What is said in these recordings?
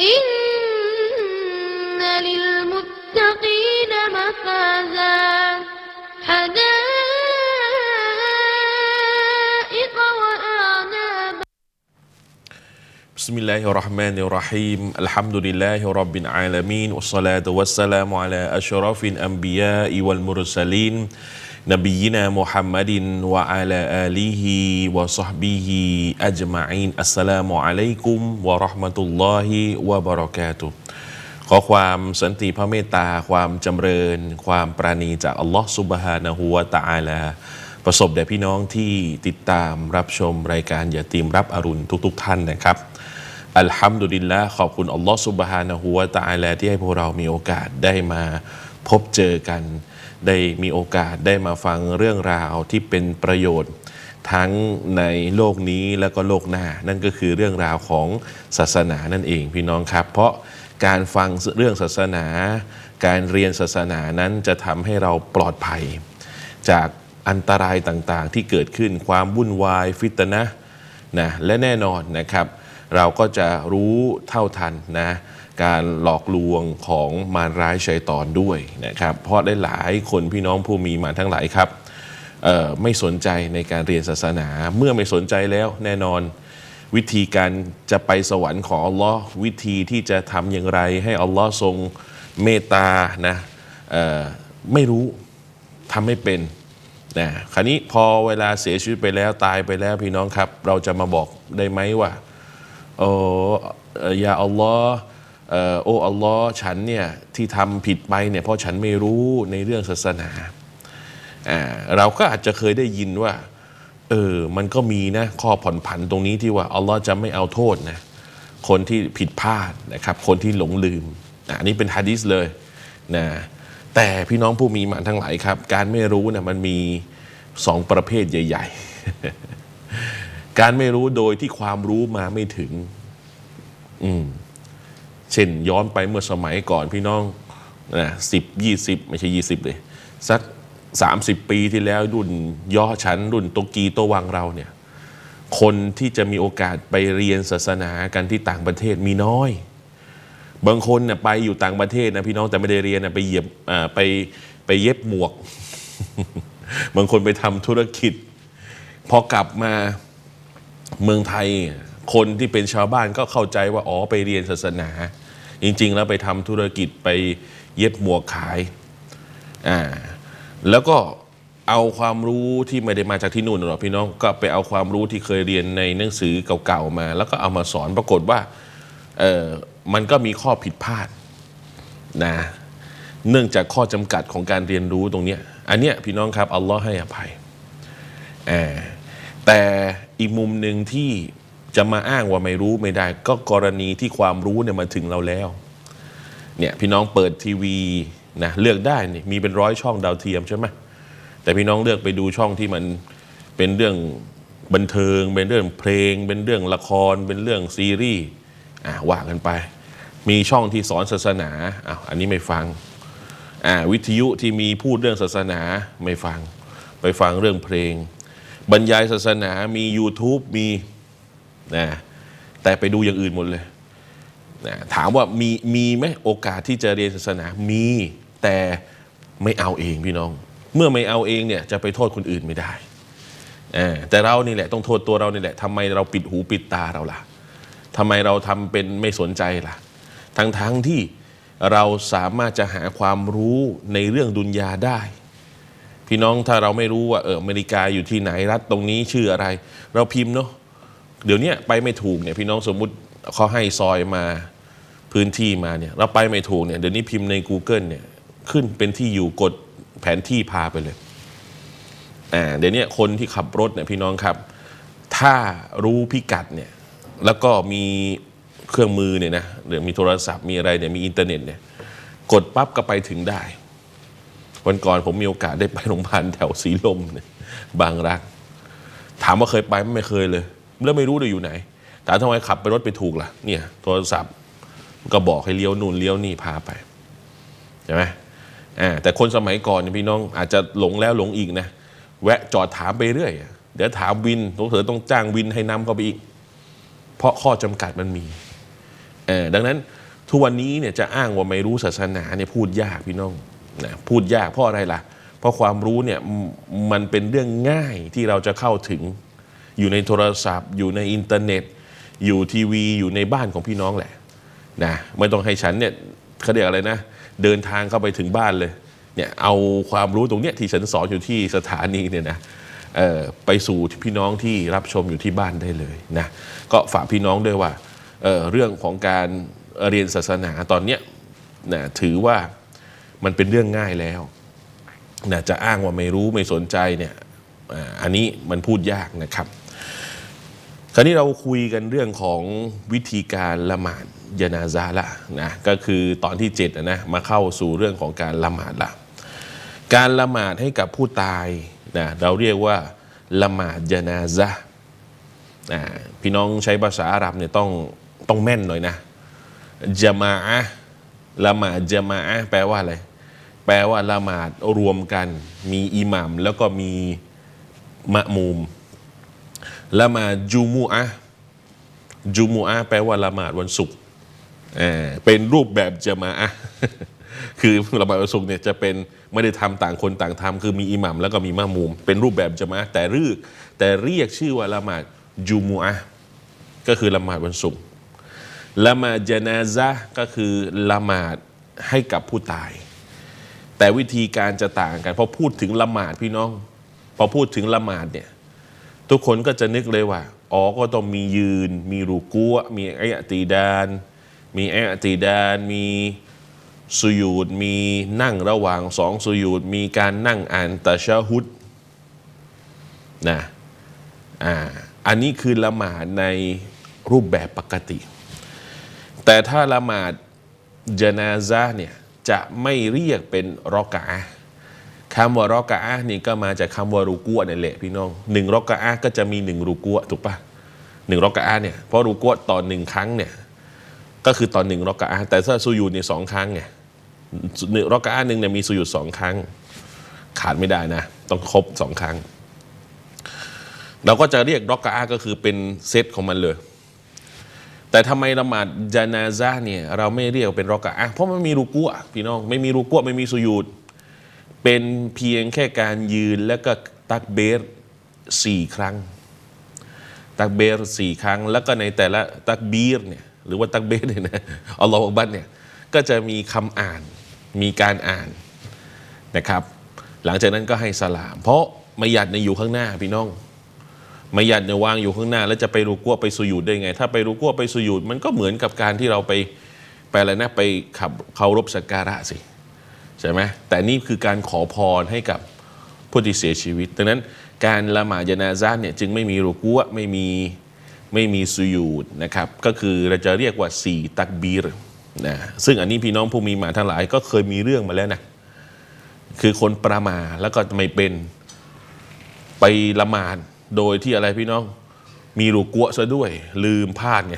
إن للمتقين مفازا. حدائق وأعنابا. بسم الله الرحمن الرحيم. الحمد لله رب العالمين والصلاة والسلام على أشرف الأنبياء والمرسلين. نبينا محمد وعلى آله وصحبه أجمعين السلام عليكم ورحمة الله وبركاته ขอความสันติพระเมตตา ความจำเริญ ความปราณีจากอัลลอฮ์สุบฮานะฮูวะตะอาลา ประสบแด่พี่น้องที่ติดตามรับชมรายการอย่าตีมรับอรุณทุกๆท่านนะครับ อัลฮัมดุลิลละขอบคุณอัลลอฮ์สุบฮานะฮูวะตะอาลาที่ให้พวกเรามีโอกาสได้มา พบเจอกัน ได้มีโอกาสได้มาฟังเรื่องราวที่เป็นประโยชน์ ทั้งในโลกนี้แล้วก็โลกหน้า นั่นก็คือเรื่องราวของศาสนานั่นเองพี่น้องครับ เพราะการฟังเรื่องศาสนา การเรียนศาสนานั้นจะทำให้เราปลอดภัย จากอันตรายต่างๆ ที่เกิดขึ้นความวุ่นวายฟิตนะนะและแน่นอนนะครับ เราก็จะรู้เท่าทันนะ การหลอกลวงของมารร้ายชัยตอนด้วยนะครับ เพราะได้หลายคนพี่น้องผู้มีมาทั้งหลายครับไม่สนใจในการเรียนศาสนา เมื่อไม่สนใจแล้วแน่นอนวิธีการจะไปสวรรค์ของอัลลอฮ์วิธีที่จะทำอย่างไร ให้อัลลอฮ์ทรงเมตตานะไม่รู้ทำไม่เป็นนะคราวนี้พอเวลาเสียชีวิตไปแล้วตายไปแล้วพี่น้องครับ เราจะมาบอกได้ไหมว่าโอ้เอ่อยาอัลลอฮ์ โอ้อัลลอฮ์ฉันเนี่ยที่ทำผิดไปเนี่ยเพราะฉันไม่รู้ในเรื่องศาสนา เราก็อาจจะเคยได้ยินว่าเออมันก็มีนะข้อผ่อนผันตรงนี้ที่ว่าอัลลอฮ์จะไม่เอาโทษนะคนที่ผิดพลาดนะครับ คนที่หลงลืมอันนี้เป็นฮะดิษเลยนะแต่พี่น้องผู้มีมันทั้งหลายครับ การไม่รู้นะมันมีสองประเภทใหญ่ ๆ การไม่รู้โดยที่ความรู้มาไม่ถึง อืม เช่นย้อนไปเมื่อสมัยก่อนพี่น้องนะสิบยี่สิบไม่ใช่ยี่สิบเลย สักสามสิบปีที่แล้วรุ่นย่อชั้น รุ่นโตกีโตวังเราเนี่ยคนที่จะมีโอกาสไปเรียนศาสนากันที่ต่างประเทศมีน้อย บางคนเนี่ยไปอยู่ต่างประเทศนะพี่น้องแต่ไม่ได้เรียนนะไปเหยียบอ่าไปไปเย็บหมวก บางคนไปทำธุรกิจ พอกลับมาเมืองไทย คนที่เป็นชาวบ้านก็เข้าใจว่าอ๋อไปเรียนศาสนา จริง ๆ แล้วไปทำธุรกิจไปเย็บหมวกขายอ่าแล้วก็เอาความรู้ที่ไม่ได้มาจากที่นู่นหรอกพี่น้องก็ไปเอาความรู้ที่เคยเรียนในหนังสือเก่าๆมา แล้วก็เอามาสอนปรากฏว่าเออมันก็มีข้อผิดพลาดนะเนื่องจากข้อจำกัดของการเรียนรู้ตรงเนี้ยอันเนี้ยพี่น้องครับอัลลอฮ์ให้อภัยอ่าแต่อีกมุมหนึ่งที่ จะมาอ้างว่าไม่รู้ไม่ได้ ก็กรณีที่ความรู้เนี่ยมาถึงเราแล้วเนี่ยพี่น้องเปิดทีวีนะเลือกได้นี่มีเป็นร้อยช่องดาวเทียมใช่ไหมแต่พี่น้องเลือกไปดูช่องที่มันเป็นเรื่องบันเทิง เป็นเรื่องเพลง เป็นเรื่องละคร เป็นเรื่องซีรีส์อะว่ากันไป มีช่องที่สอนศาสนาอะอันนี้ไม่ฟังอ่าวิทยุที่มีพูดเรื่องศาสนาไม่ฟัง ไปฟังเรื่องเพลง บรรยายศาสนามี YouTube มี นะแต่ไปดูอย่างอื่นหมดเลยนะถามว่ามีมีไหมโอกาสที่จะเรียนศาสนา มีแต่ไม่เอาเองพี่น้อง เมื่อไม่เอาเองเนี่ยจะไปโทษคนอื่นไม่ได้ แต่เรานี่แหละต้องโทษตัวเรานี่แหละทำไมเราปิดหูปิดตาเราล่ะทำไมเราทำเป็นไม่สนใจล่ะ ทั้งทั้งที่เราสามารถจะหาความรู้ในเรื่องดุนยาได้ พี่น้องถ้าเราไม่รู้ว่าเอออเมริกาอยู่ที่ไหนรัฐตรงนี้ชื่ออะไร เราพิมพ์เนาะ เดี๋ยวนี้ไปไม่ถูกเนี่ยพี่น้องสมมุติเขาให้ซอยมาพื้นที่มาเนี่ยเราไปไม่ถูกเนี่ยเดี๋ยวนี้พิมพ์ใน Google เนี่ยขึ้นเป็นที่อยู่กดแผนที่พาไปเลยอ่าเดี๋ยวนี้คนที่ขับรถเนี่ยพี่น้องครับ ถ้ารู้พิกัดเนี่ยแล้วก็มีเครื่องมือเนี่ยนะหรือมีโทรศัพท์มีอะไรเนี่ยมีอินเทอร์เน็ตเนี่ยกดปั๊บก็ไปถึงได้ วันก่อนผมมีโอกาสได้ไปโรงพยาบาลแถวสีลมเนี่ยบางรัก ถามว่าเคยไปไม่เคยเลย แล้วไม่รู้เลยอยู่ไหนถามทำไมขับไปรถไปถูกล่ะเนี่ยโทรศัพท์ก็บอกให้เลี้ยวนู่นเลี้ยวนี่พาไปใช่ไหมอ่าแต่คนสมัยก่อนพี่น้องอาจจะหลงแล้วหลงอีกนะแวะจอดถามไปเรื่อยเดี๋ยวถามวินสงสัยต้องจ้างวินให้นำเข้าไปอีก เพราะข้อจำกัดมันมีเออดังนั้นทุกวันนี้เนี่ยจะอ้างว่าไม่รู้ศาสนาเนี่ยพูดยากพี่น้องนะพูดยากเพราะอะไรล่ะ เพราะความรู้เนี่ยมันเป็นเรื่องง่ายที่เราจะเข้าถึง อยู่ในโทรศัพท์ อยู่ในอินเทอร์เน็ต อยู่ทีวี อยู่ในบ้านของพี่น้องแหละนะไม่ต้องให้ฉันเนี่ยเขาเรียกอะไรนะ เดินทางเข้าไปถึงบ้านเลยเนี่ยเอาความรู้ตรงเนี้ยที่ฉันสอนอยู่ที่สถานีเนี่ยนะเออไปสู่พี่น้องที่รับชมอยู่ที่บ้านได้เลยนะก็ฝากพี่น้องด้วยว่าเเรื่องของการเรียนศาสนาตอนเนี้ยนะถือว่ามันเป็นเรื่องง่ายแล้วนะจะอ้างว่าไม่รู้ไม่สนใจเนี่ยอันนี้มันพูดยากนะครับ คราวนี้เราคุยกันเรื่องของวิธีการละหมาดยานาซาละนะก็คือตอนที่7นะนะมาเข้าสู่เรื่องของการละหมาดละการละหมาดให้กับผู้ตายนะเราเรียกว่าละหมาดยานาซาอ่าพี่น้องใช้ภาษาอาหรับเนี่ยต้องต้องแม่นหน่อยนะจามาอะละหมาดจามาอะแปลว่าอะไร แปลว่าละหมาดรวมกัน มีอิหมัมแล้วก็มีมะมูม ละมาจูมูอะจูมูอะแปลว่าละหมาดวันศุกร์เป็นรูปแบบจะมาอะคือละหมาดวันศุกร์เนี่ยจะเป็นไม่ได้ทำต่างคนต่างทำคือมีอิหมัมแล้วก็มีมะมูมเป็นรูปแบบจะมาแต่เรียกแต่เรียกชื่อว่าละหมาดจูมูอะก็คือละหมาดวันศุกร์ละหมาดจนาซะก็คือละหมาดให้กับผู้ตาย แต่วิธีการจะต่างกันพอพูดถึงละหมาดพี่น้อง พอพูดถึงละหมาดเนี่ย ทุกคนก็จะนึกเลยว่าอ๋อก็ต้องมียืน มีรูกัวมีไออตีดาน มีไออตีดาน มีสุยูดมีนั่งระหว่างสองสุยูดมีการนั่งอ่านตะชะฮุดนะอ่าอันนี้คือละหมาดในรูปแบบปกติ แต่ถ้าละหมาดจนาซะห์เนี่ยจะไม่เรียกเป็นรอกะอะ คำว่ารอกะอะนี่ก็มาจากคำว่ารูกัวนี่แหละพี่น้องหนึ่งรอกะอะก็จะมีหนึ่งรูกัวถูกปะหนึ่งรอกะอะเนี่ยเพราะรูกัวต่อหนึ่งครั้งเนี่ยก็คือต่อหนึ่งรอกะอะแต่ถ้าสุยูดเนี่ยสองครั้งไงหนึ่งรอกะอะหนึ่งเนี่ยมีสุยูดสองครั้ง ขาดไม่ได้นะ ต้องครบสองครั้ง เราก็จะเรียกรอกะอะก็คือเป็นเซตของมันเลย แต่ทำไมละหมาดจานาซะห์เนี่ยเราไม่เรียกเป็นรอกะอะเพราะมันมีรูกัวพี่น้องไม่มีรูกัวไม่มีสุยูด เป็นเพียงแค่การยืนแล้วก็ตักเบรสี่ครั้ง ตักเบรสี่ครั้ง แล้วก็ในแต่ละตักบีรเนี่ยหรือว่าตักเบรเนี่ยนะอัลลอฮฺอักบัดเนี่ยก็จะมีคำอ่านมีการอ่านนะครับ หลังจากนั้นก็ให้สลาม เพราะมายัดในยอยู่ข้างหน้าพี่น้องมายัดเนี่ยวางอยู่ข้างหน้า แล้วจะไปรูกัวไปสุยูดได้ไง ถ้าไปรูกัวไปสุยูดมันก็เหมือนกับการที่เราไปไปอะไรนะไปขับเคารพสักการะสิ ใช่ไหมแต่นี่คือการขอพรให้กับผู้ที่เสียชีวิต ดังนั้นการละหมาดยานาซาเนี่ยจึงไม่มีรุกัวไม่มีไม่มีสุยูดนะครับ ก็คือเราจะเรียกว่าสี่ตักบีรนะซึ่งอันนี้พี่น้องผู้มีหมาทั้งหลายก็เคยมีเรื่องมาแล้วนะคือคนประมาแล้วก็ไม่เป็นไปละหมาดโดยที่อะไรพี่น้องมีรูกัวซะด้วย ลืมพลาดไง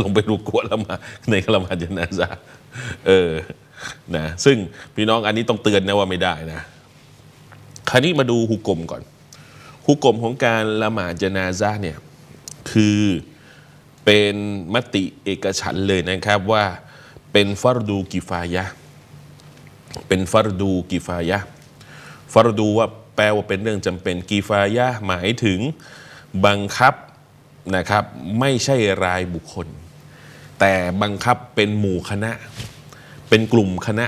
ลงไปรูกัวละหมาดในละหมาดยานาซาเออ นะซึ่งพี่น้องอันนี้ต้องเตือนนะว่าไม่ได้นะคราวนี้มาดูฮุกกลมก่อนฮุกกลมของการละหมาดจนาซะห์เนี่ยคือเป็นมติเอกฉันเลยนะครับว่าเป็นฟัรดูกิฟายะเป็นฟัรดูกิฟายะฟัรดูว่าแปลว่าเป็นเรื่องจำเป็นกิฟายะหมายถึงบังคับนะครับไม่ใช่รายบุคคล แต่บังคับเป็นหมู่คณะ เป็นกลุ่มคณะ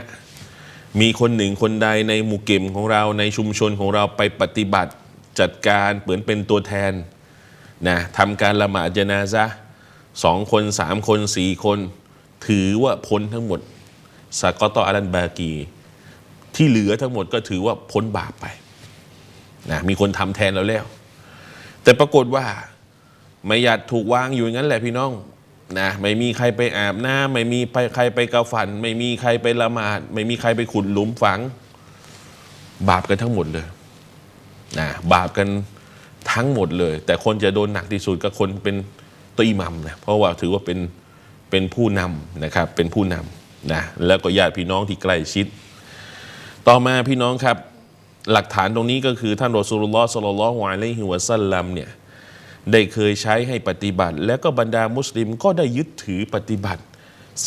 มีคนหนึ่งคนใดในหมู่เก็มของเราในชุมชนของเราไปปฏิบัติจัดการเหมือนเป็นตัวแทนนะทำการละหมาดจนาซะสองคนสามคนสี่คน ถือว่าพ้นทั้งหมดสากอตออารันบากี ที่เหลือทั้งหมดก็ถือว่าพ้นบาปไปนะมีคนทำแทนเราแล้ว แต่ปรากฏว่าไม่หยัดถูกวางอยู่อย่างนั้นแหละพี่น้อง นะไม่มีใครไปอาบน้ำไม่มีใครไปกาฝัน ไม่มีใครไปละหมาด ไม่มีใครไปขุดหลุมฝัง บาปกันทั้งหมดเลยนะบาปกันทั้งหมดเลย แต่คนจะโดนหนักที่สุดก็คนเป็นตัวอิหมัมนะเพราะว่าถือว่าเป็นเป็นผู้นำนะครับเป็นผู้นำนะแล้วก็ญาติพี่น้องที่ใกล้ชิด ต่อมาพี่น้องครับ หลักฐานตรงนี้ก็คือท่านรอสูลุลลอฮ์สลลัลลอฮุอะลัยฮิวะสัลลัมเนี่ย ได้เคยใช้ให้ปฏิบัติ แล้วก็บรรดามุสลิมก็ได้ยึดถือปฏิบัติ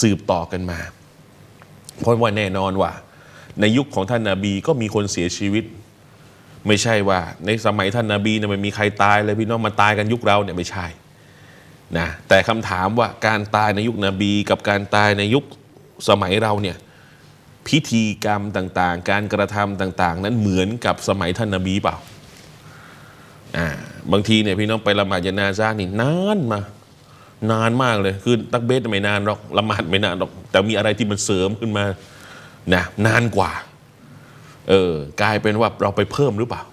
สืบต่อกันมา เพราะว่าแน่นอนว่า ในยุคของท่านนาบีก็มีคนเสียชีวิต ไม่ใช่ว่า ในสมัยท่านนาบีเนี่ยไม่มีใครตายเลยพี่น้องมาตายกันยุคเราเนี่ยไม่ใช่นะแต่คำถามว่าการตายในยุคนบีกับการตายในยุคสมัยเราเนี่ยพิธีกรรมต่างๆ การกระทำต่าง ๆ นั้นเหมือนกับสมัยท่านนาบีเปล่าอ่า บางทีเนี่ยพี่น้องไปละหมาดยานาซานี่นานมานานมากเลย คือตักเบสไม่นานหรอกละหมาดไม่นานหรอก แต่มีอะไรที่มันเสริมขึ้นมานะนานกว่าเออกลายเป็นว่าเราไปเพิ่มหรือเปล่า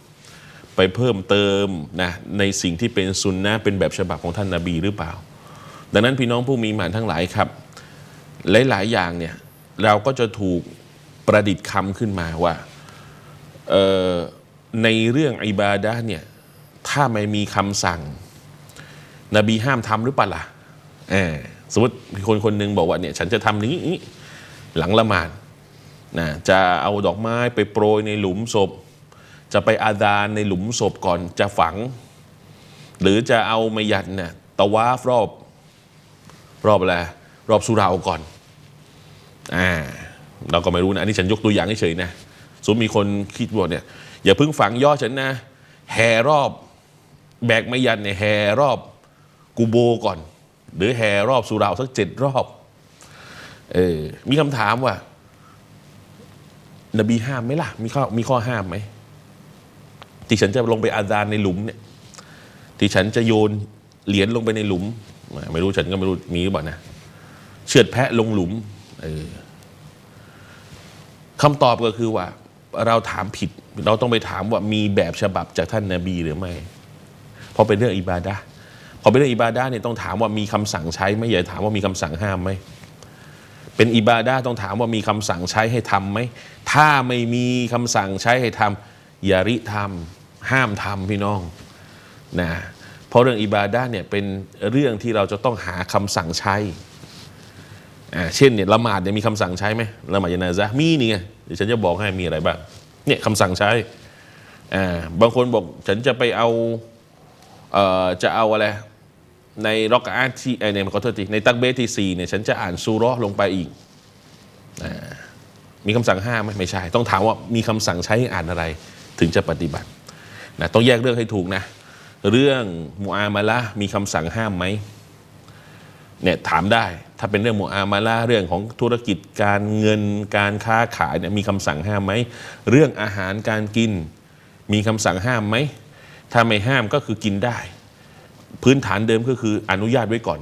ไปเพิ่มเติมนะในสิ่งที่เป็นซุนนะเป็นแบบฉบับของท่านนาบีหรือเปล่า ดังนั้นพี่น้องผู้มีหมานทั้งหลายครับ หลาย ๆ อย่างเนี่ยเราก็จะถูกประดิษฐ์คำขึ้นมาว่าเอ่อในเรื่องอิบาดะเนี่ย ถ้าไม่มีคำสั่ง นบีห้ามทำหรือเปล่าล่ะสมมติมีคนคนหนึ่งบอกว่าเนี่ย ฉันจะทำนี้นี้หลังละหมาดนะจะเอาดอกไม้ไปโปรยในหลุมศพ จะไปอาดานในหลุมศพก่อนจะฝัง หรือจะเอามายัดเนี่ยตะวาฟรอบรอบอะไรรอบสุราก่อนอ่าเราก็ไม่รู้นะอันนี้ฉันยกตัวอย่างเฉยๆนะสมมติมีคนคิดว่าเนี่ยอย่าเพิ่งฝังย่อฉันนะแห่รอบ แบกไม้ยันเนี่ยแห่รอบกูโบก่อน หรือแห่รอบสุเหราสักเจ็ดรอบเออมีคำถามว่า นบีห้ามไหมล่ะ มีข้อมีข้อห้ามไหมที่ฉันจะลงไปอาดานในหลุมเนี่ย ที่ฉันจะโยนเหรียญลงไปในหลุม ไม่รู้ฉันก็ไม่รู้มีหรือเปล่านะเชือดแพะลงหลุมเออคำตอบก็คือว่า เราถามผิด เราต้องไปถามว่ามีแบบฉบับจากท่านนาบีหรือไม่ พราะเป็นเรื่องอิบาดะพอเป็นเรื่องอิบาดะเนี่ยต้องถามว่ามีคำสั่งใช้ไหมอย่าถามว่ามีคำสั่งห้ามไหมเป็นอิบาดะต้องถามว่ามีคำสั่งใช้ให้ทำไหมถ้าไม่มีคำสั่งใช้ให้ทำอย่าริทำห้ามทำพี่น้องนะเพราะเรื่องอิบาดะเนี่ยเป็นเรื่องที่เราจะต้องหาคำสั่งใช้เช่นเนี่ยละหมาดเนี่ยมีคำสั่งใช้ไหมละหมาดยานาซะมีนี่ไงเดี๋ยวฉันจะบอกให้มีอะไรบ้างเนี่ยคำสั่งใช้บางคนบอกฉันจะไปเอา เอ่อจะเอาอะไรในร็อกอาที่เอ่อในขอโทษทีในตักเบสที่สี่เนี่ยฉันจะอ่านซูราะห์ลงไปอีกอมีคำสั่งห้ามไหมไม่ใช่ ต้องถามว่ามีคำสั่งใช้ให้อ่านอะไรถึงจะปฏิบัตินะต้องแยกเรื่องให้ถูกนะ เรื่องมูอามาละมีคำสั่งห้ามไหมเนี่ยถามได้ถ้าเป็นเรื่องมูอามาละเรื่องของธุรกิจการเงินการค้าขายเนี่ยมีคำสั่งห้ามไหมเรื่องอาหารการกินมีคำสั่งห้ามไหม ถ้าไม่ห้ามก็คือกินได้ พื้นฐานเดิมก็คืออนุญาตไว้ก่อน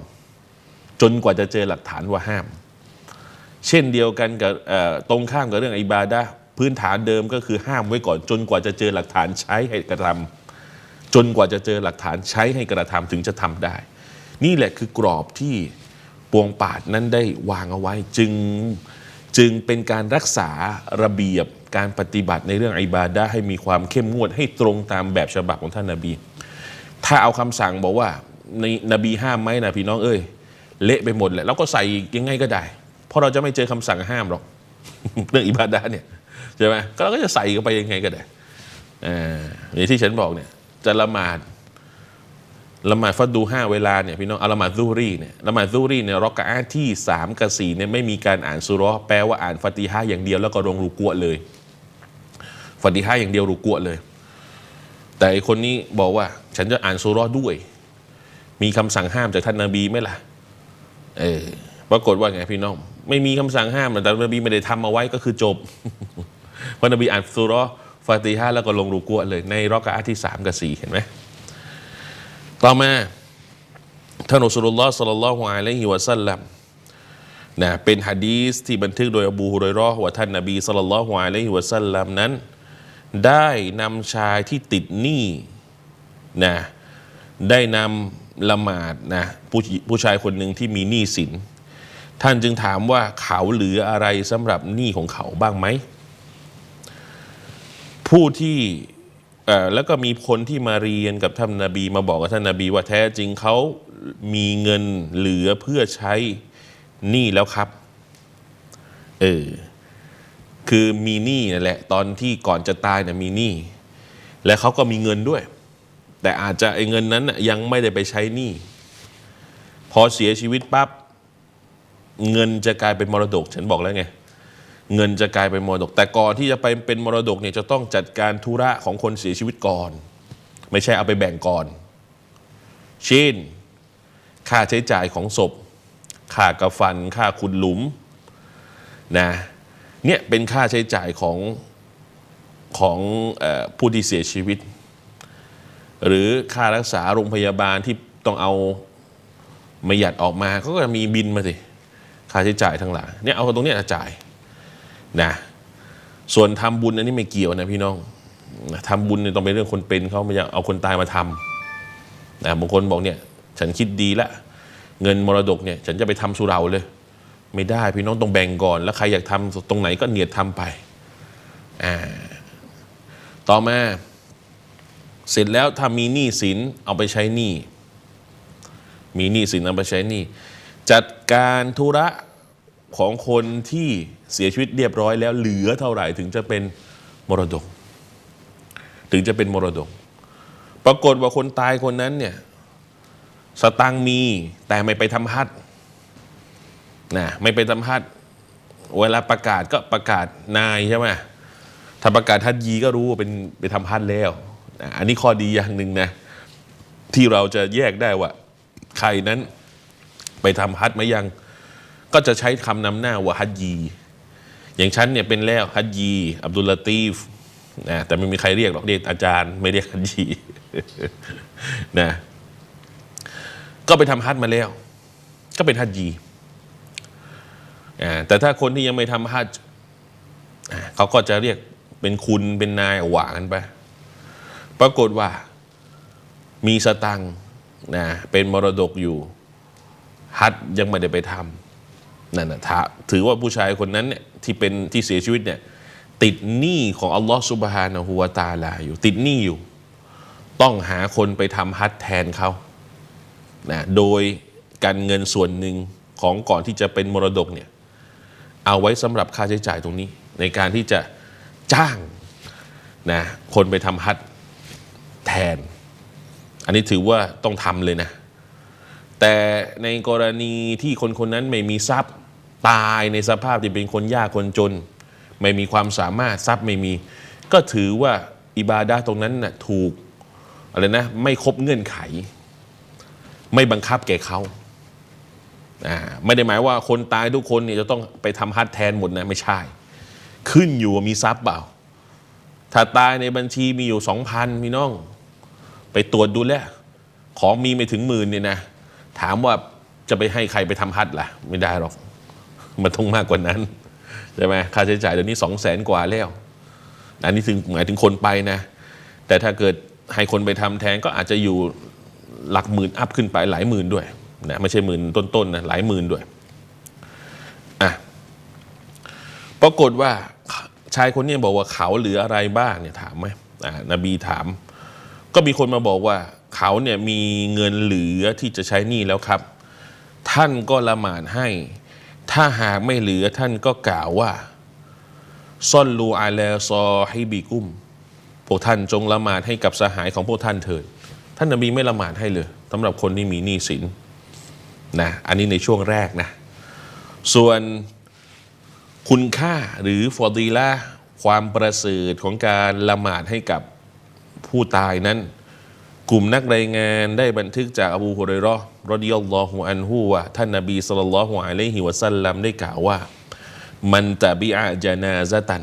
จนกว่าจะเจอหลักฐานว่าห้าม เช่นเดียวกันกับตรงข้ามกับเรื่องอิบาดะพื้นฐานเดิมก็คือห้ามไว้ก่อน จนกว่าจะเจอหลักฐานใช้ให้กระทำจนกว่าจะเจอหลักฐานใช้ให้กระทำถึงจะทำได้ นี่แหละคือกรอบที่ปวงปาดนั้นได้วางเอาไว้จึงจึงเป็นการรักษาระเบียบ การปฏิบัติในเรื่องอิบาดะให้มีความเข้มงวดให้ตรงตามแบบฉบับของท่านนาบี ถ้าเอาคำสั่งบอกว่าในนบีห้ามไหมนะพี่น้องเอ้ยเละไปหมดแหละแล้วก็ใส่ยังไงก็ได้ เพราะเราจะไม่เจอคำสั่งห้ามหรอกเรื่องอิบาดะเนี่ยใช่ไหมก็เราก็จะใส่กันไปยังไงก็ได้อย่างที่ฉันบอกเนี่ยจะละหมาดละหมาดฟัดดูห้าเวลาเนี่ยพี่น้องเอาละหมาดซูรีเนี่ยละหมาดซูรีเนี่ยรอกะอาตที่สามกับสี่เนี่ยไม่มีการอ่านสุราะห์แปลว่าอ่านฟาติฮะอย่างเดียวแล้วก็ลงรูกัวเลย ฟาติฮะห์อย่างเดียวรูกัวเลย แต่ไอคนนี้บอกว่า ฉันจะอ่านสุเราะห์ด้วย มีคำสั่งห้ามจากท่านนาบีไหมล่ะ เออปรากฏว่าไงพี่น้อง ไม่มีคำสั่งห้ามแต่นบีไม่ได้ทำเอาไว้ก็คือจบเพราะนบีอ่านสุเราะห์ฟาติฮะห์แล้วก็ลงรูกัวเลย ในรอกะอาตที่สามกับสี่เห็นไหมต่อมาท่านอัสรุลลอฮ์สัลลัลลอฮุอะลัยฮิวะสัลลัมนะเป็นฮะดีษที่บันทึกโดยอบูฮุรอยราะห์ว่าท่านนบีสัลลัลลอฮุอะลัยฮิวะสัลลัมนั้น ได้นำชายที่ติดหนี้นะได้นำละหมาดนะผู้ผู้ชายคนหนึ่งที่มีหนี้สิน ท่านจึงถามว่าเขาเหลืออะไรสำหรับหนี้ของเขาบ้างไหม ผู้ที่แล้วก็มีคนที่มาเรียนกับท่านนาบีมาบอกกับท่านนาบีว่าแท้จริงเขามีเงินเหลือเพื่อใช้หนี้แล้วครับ เออ คือมีหนี้นั่นแหละ ตอนที่ก่อนจะตายเนี่ยมีหนี้และเขาก็มีเงินด้วย แต่อาจจะไอ้เงินนั้นยังไม่ได้ไปใช้หนี้พอเสียชีวิตปั๊บเงินจะกลายเป็นมรดก ฉันบอกแล้วไงเงินจะกลายเป็นมรดก แต่ก่อนที่จะไปเป็นมรดกเนี่ยจะต้องจัดการธุระของคนเสียชีวิตก่อน ไม่ใช่เอาไปแบ่งก่อน เช่น ค่าใช้จ่ายของศพค่ากระฟัน ค่าขุดหลุมนะ เนี่ยเป็นค่าใช้จ่ายของของอผู้ที่เสียชีวิต หรือค่ารักษาโรงพยาบาลที่ต้องเอาไมาหยัดออกมาเขาก็จะมีบินมาสิค่าใช้จ่ายทั้งหลายเนี่ยเอาตรงเนี้ยจ่ายนะส่วนทำบุญอันนี้ไม่เกี่ยวนะพี่น้องนะทำบุญเนี่ยต้องเป็นเรื่องคนเป็นเขาไม่อยากเอาคนตายมาทำนะบางคนบอกเนี่ยฉันคิดดีละเงินมรดกเนี่ย ฉันจะไปทำสุเราเลย ไม่ได้พี่น้องต้องแบ่งก่อน แล้วใครอยากทำตรงไหนก็เนียดทำไปอ่าต่อมา เสร็จแล้วถ้ามีหนี้สินเอาไปใช้หนี้มีหนี้สินเอาไปใช้หนี้จัดการธุระของคนที่เสียชีวิตเรียบร้อยแล้วเหลือเท่าไหร่ถึงจะเป็นมรดก ถึงจะเป็นมรดก ปรากฏว่าคนตายคนนั้นเนี่ยสตังมีแต่ไม่ไปทำฮัท นะไม่ไปทำฮัทเวลาประกาศก็ประกาศนายใช่ไหมถ้าประกาศฮัทยีก็รู้ว่าเป็นไปทำฮัทแล้วนะอันนี้ข้อดีอย่างหนึ่งนะ ที่เราจะแยกได้ว่า ใครนั้นไปทำฮัทไหมยัง ก็จะใช้คำนำหน้าว่าฮัจยี อย่างฉันเนี่ยเป็นแล้วฮัจยีอับดุลลาตีฟนะแต่ไม่มีใครเรียกหรอกเรียกอาจารย์ ไม่เรียกฮัจยีนะก็ไปทำฮัจมาแล้ว ก็เป็นฮัจยี แต่ถ้าคนที่ยังไม่ทำฮัจเขาก็จะเรียกเป็นคุณเป็นนายหว่ากันไป ปรากฏว่ามีสตังนะเป็นมรดกอยู่ ฮัจยังไม่ได้ไปทำนั่นนะถ,ถือว่าผู้ชายคนนั้นเนี่ยที่เป็นที่เสียชีวิตเนี่ยติดหนี้ของอัลลอฮฺสุบฮานะฮูวาตาลาอยู่ ติดหนี้อยู่ ต้องหาคนไปทำฮัจแทนเขานะโดยการเงินส่วนหนึ่งของก่อนที่จะเป็นมรดกเนี่ย เอาไว้สำหรับค่าใช้จ่ายตรงนี้ ในการที่จะจ้างนะคนไปทำฮัจแทน อันนี้ถือว่าต้องทำเลยนะ แต่ในกรณีที่คนคนนั้นไม่มีทรัพย์ตายในสภาพที่เป็นคนยากคนจน ไม่มีความสามารถทรัพย์ไม่มี ก็ถือว่าอิบาดาตรงนั้นน่ะถูกอะไรนะไม่ครบเงื่อนไข ไม่บังคับแก่เขา ไม่ได้หมายว่าคนตายทุกคนเนี่ยจะต้องไปทำฮัทแทนหมดนะไม่ใช่ ขึ้นอยู่ว่ามีทรัพย์เปล่า ถ้าตายในบัญชีมีอยู่สองพันพี่น้อง ไปตรวจดูแลของมีไม่ถึงหมื่นเนี่ยนะ ถามว่าจะไปให้ใครไปทำฮัทล่ะ ไม่ได้หรอก มันต้องมากกว่านั้นใช่ไหมค่าใช้จ่ายเดี๋ยวนี้สองแสนกว่าแล้ว อันนี้ถึงหมายถึงคนไปนะ แต่ถ้าเกิดให้คนไปทำแทนก็อาจจะอยู่หลักหมื่นอัพขึ้นไปหลายหมื่นด้วย นะไม่ใช่หมื่นต้นๆนะหลายหมื่นด้วยอะปรากฏว่าชายคนนี้บอกว่าเขาเหลืออะไรบ้างเนี่ยถามไหมอ่านบีถาม ก็มีคนมาบอกว่า เขาเนี่ยมีเงินเหลือที่จะใช้หนี้แล้วครับ ท่านก็ละหมาดให้ ถ้าหากไม่เหลือท่านก็กล่าวว่าซ่อนลูอาแลซอให้บีกุ้มพวกท่านจงละหมาดให้กับสหายของพวกท่านเถิด ท่านนบีไม่ละหมาดให้เลยสำหรับคนที่มีหนี้สิน นะอันนี้ในช่วงแรกนะ ส่วนคุณค่าหรือฟอดีละความประเสริฐของการละหมาดให้กับผู้ตายนั้น กลุ่มนักรายงานได้บันทึกจากอบูฮุเรยเราะห์รอดิยัลลอฮุอันฮุว่าท่านนบีสัลลัลลอฮุอะลัยฮิวะสัลลัมได้กล่าวว่า มันตะบิอะจานาซะตัน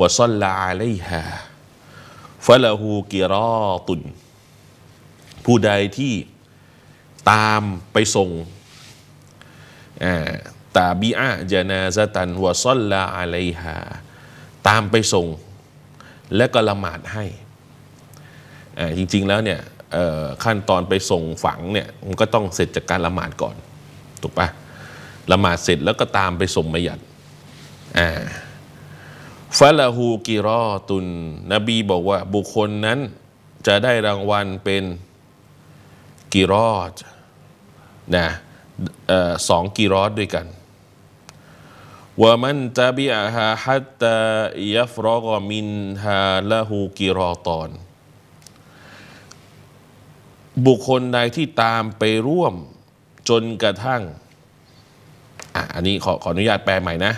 วะซัลลาอะลัยฮาฟะละฮูกิรอตุนผู้ใดที่ ตามไปส่งอ่าตาบิอะจานาซะตันวะซัลลาอะลัยฮาตามไปส่ง และก็ละหมาดให้อ่าจริง ๆแล้วเนี่ยเอ่อขั้นตอนไปส่งฝังเนี่ยมันก็ต้องเสร็จจากการละหมาดก่อนถูกปะละหมาดเสร็จแล้วก็ตามไปส่งมายัดอ่าฟะละฮูกิรอตุน นบีบอกว่าบุคคลนั้นจะได้รางวัลเป็นกิรอด นะออสองกิรอดด้วยกันว่ามันตะบิอะฮาฮัตตายัฟรอกมินฮาละฮูกิรอตอน บุคคลใดที่ตามไปร่วมจนกระทั่งอะอันนี้ขอขออนุญาตแปลใหม่นะ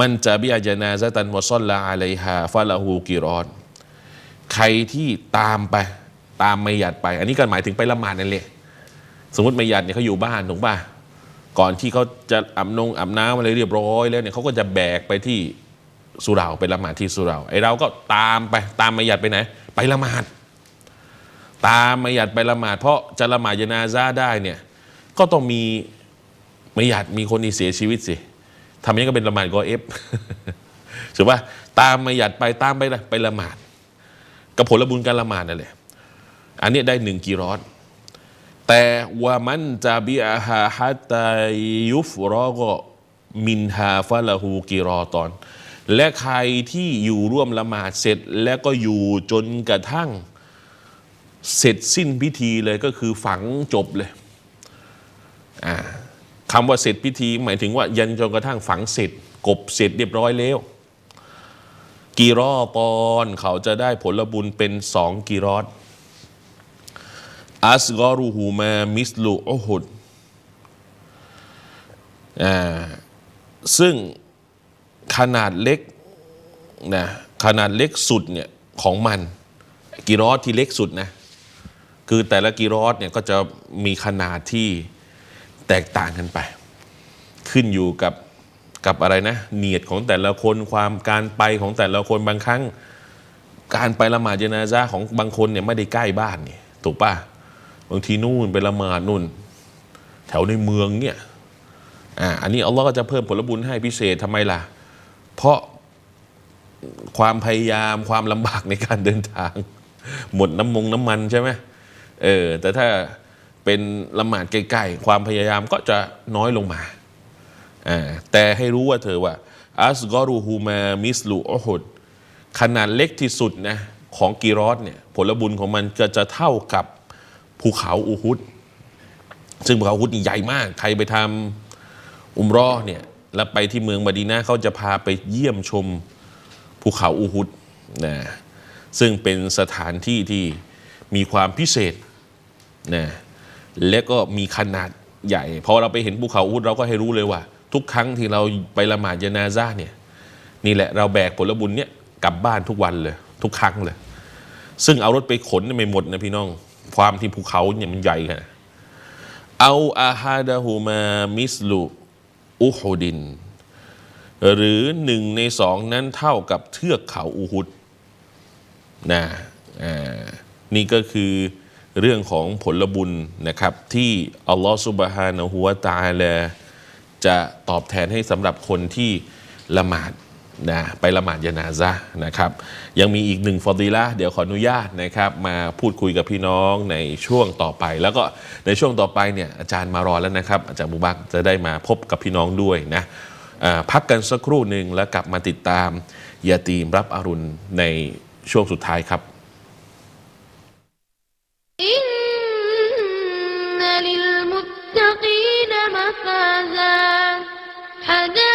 มันจะบิอาจนาซะตันวะซอลลาอะลัยฮาฟะละฮูกิรอน ใครที่ตามไป ตามไม่หยัดไป อันนี้ก็หมายถึงไปละหมาดนั่นแหละ สมมติม่หยัดเนี่ยเขาอยู่บ้านถูกป่ะก่อนที่เขาจะอาบนงอาบน้ำอะไรเรียบร้อยแล้วเนี่ยเขาก็จะแบกไปที่สุราไปละหมาดที่สุราไอเราก็ตามไปตามม่หยัดไปไหน ไปละหมาด ตามม่หยัดไปละหมาด เพราะจะละหมาดยานาซาได้เนี่ยก็ต้องมีม่หยัดมีคนที่เสียชีวิตสิทำอย่างนี้ก็เป็นละหมาดกอเอฟถูกป่ะตามม่หยัดไปตามไปไปละหมาดกับผลบุญการละหมาดนั่นแหละอันนี้ได้หนึ่งกีรอด แต่ว่ามันจะบิอาฮาฮัตตายุฟรอก็มินฮาฟะละฮูกีรอตอน และใครที่อยู่ร่วมละหมาดเสร็จ แล้วก็อยู่จนกระทั่ง เสร็จสิ้นพิธีเลยก็คือฝังจบเลยคำว่าเสร็จพิธี หมายถึงว่า ยันจนกระทั่งฝังเสร็จ กบเสร็จเรียบร้อยแล้วกีรอปอนเขาจะได้ผลบุญเป็นสองกีรอด อัสกอรูฮูมามิสลูอุฮุดซึ่งขนาดเล็กนะขนาดเล็กสุดเนี่ยของมันกีรอดที่เล็กสุดนะคือแต่ละกีรอดเนี่ยก็จะมีขนาดที่แตกต่างกันไป ขึ้นอยู่กับกับอะไรนะเนียดของแต่ละคนความการไปของแต่ละคนบางครั้ง การไปละหมาดเจนาซาของบางคนเนี่ยไม่ได้ใกล้บ้านนี่ถูกป่ะ บางทีนู่นไปละหมาดนู่น แถวในเมืองเนี่ยอ่าอันนี้อัลลอฮ์ก็จะเพิ่มผลบุญให้พิเศษทำไมล่ะ เพราะความพยายามความลำบากในการเดินทาง หมดน้ำมงน้ำมันใช่ไหมเออแต่ถ้าเป็นละหมาดใกล้ๆความพยายามก็จะน้อยลงมาอ่าแต่ให้รู้ว่าเธอว่าอัสกอรูฮูมามิสลูอฮุดขนาดเล็กที่สุดนะของกีรอสเนี่ยผลบุญของมันจะจะเท่ากับ ภูเขาอูฮุดซึ่งภูเขาอูฮุดนี่ใหญ่มาก ใครไปทำอุมรอเนี่ยแล้วไปที่เมืองมะดีนะห์เขาจะพาไปเยี่ยมชมภูเขาอูฮุดนะซึ่งเป็นสถานที่ที่มีความพิเศษนะและก็มีขนาดใหญ่พอเราไปเห็นภูเขาอูฮุดเราก็ให้รู้เลยว่า ทุกครั้งที่เราไปละหมาดยานาซาเนี่ยนี่แหละเราแบกผลบุญเนี่ยกลับบ้านทุกวันเลย ทุกครั้งเลย ซึ่งเอารถไปขนไม่หมดนะพี่น้อง ความที่ภูเขาเนี่ยมันใหญ่ขนาดเอาอาฮาดะฮูมามิสลูอุฮุดิน หรือหนึ่งในสองนั้นเท่ากับเทือกเขาอูฮุดนะนี่ก็คือเรื่องของผลบุญนะครับ ที่อัลลอฮฺสุบฮานะฮูวตะอาลาจะตอบแทนให้สำหรับคนที่ละหมาด นะไปละหมาดยานาซะนะครับยังมีอีกหนึ่งฟอดีละเดี๋ยวขออนุญาตนะครับมาพูดคุยกับพี่น้องในช่วงต่อไป แล้วก็ในช่วงต่อไปเนี่ยอาจารย์มารอแล้วนะครับ อาจารย์มุบักจะได้มาพบกับพี่น้องด้วยนะพักกันสักครู่หนึ่งแล้วกลับมาติดตามยาตีมรับอรุณในช่วงสุดท้ายครับอินนลิลมุตตะกีนมะฟาซา